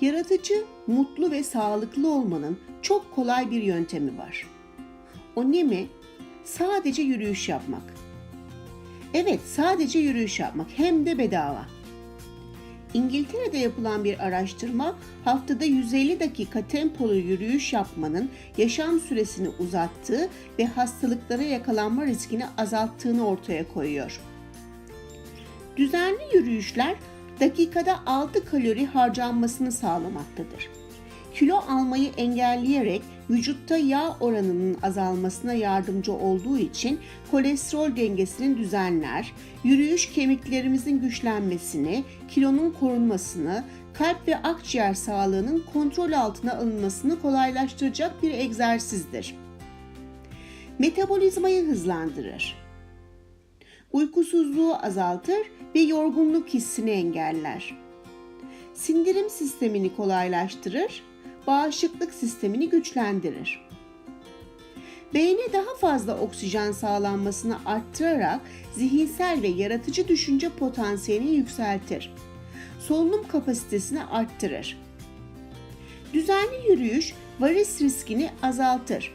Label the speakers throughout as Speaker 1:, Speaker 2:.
Speaker 1: Yaratıcı, mutlu ve sağlıklı olmanın çok kolay bir yöntemi var. O ne mi? Sadece yürüyüş yapmak. Evet, sadece yürüyüş yapmak hem de bedava. İngiltere'de yapılan bir araştırma haftada 150 dakika tempolu yürüyüş yapmanın yaşam süresini uzattığı ve hastalıklara yakalanma riskini azalttığını ortaya koyuyor. Düzenli yürüyüşler dakikada 6 kalori harcanmasını sağlamaktadır. Kilo almayı engelleyerek vücutta yağ oranının azalmasına yardımcı olduğu için kolesterol dengesini düzenler, yürüyüş kemiklerimizin güçlenmesini, kilonun korunmasını, kalp ve akciğer sağlığının kontrol altına alınmasını kolaylaştıracak bir egzersizdir. Metabolizmayı hızlandırır. Uykusuzluğu azaltır ve yorgunluk hissini engeller. Sindirim sistemini kolaylaştırır, bağışıklık sistemini güçlendirir. Beyne daha fazla oksijen sağlanmasını arttırarak zihinsel ve yaratıcı düşünce potansiyelini yükseltir. Solunum kapasitesini arttırır. Düzenli yürüyüş varis riskini azaltır.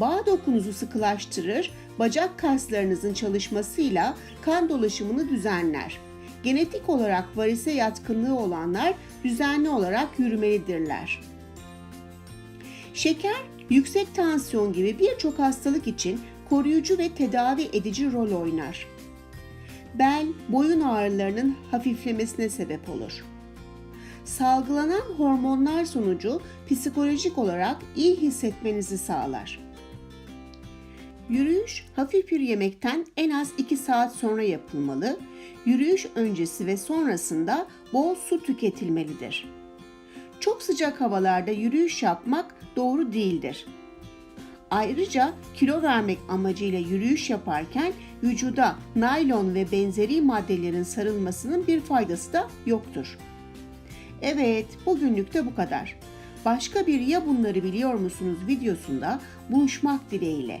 Speaker 1: Bağ dokunuzu sıkılaştırır, bacak kaslarınızın çalışmasıyla kan dolaşımını düzenler. Genetik olarak varise yatkınlığı olanlar düzenli olarak yürümelidirler. Şeker, yüksek tansiyon gibi birçok hastalık için koruyucu ve tedavi edici rol oynar. Bel, boyun ağrılarının hafiflemesine sebep olur. Salgılanan hormonlar sonucu psikolojik olarak iyi hissetmenizi sağlar. Yürüyüş hafif bir yemekten en az 2 saat sonra yapılmalı. Yürüyüş öncesi ve sonrasında bol su tüketilmelidir. Çok sıcak havalarda yürüyüş yapmak doğru değildir. Ayrıca kilo vermek amacıyla yürüyüş yaparken vücuda naylon ve benzeri maddelerin sarılmasının bir faydası da yoktur. Evet, bugünlük de bu kadar. Başka bir ya bunları biliyor musunuz videosunda buluşmak dileğiyle.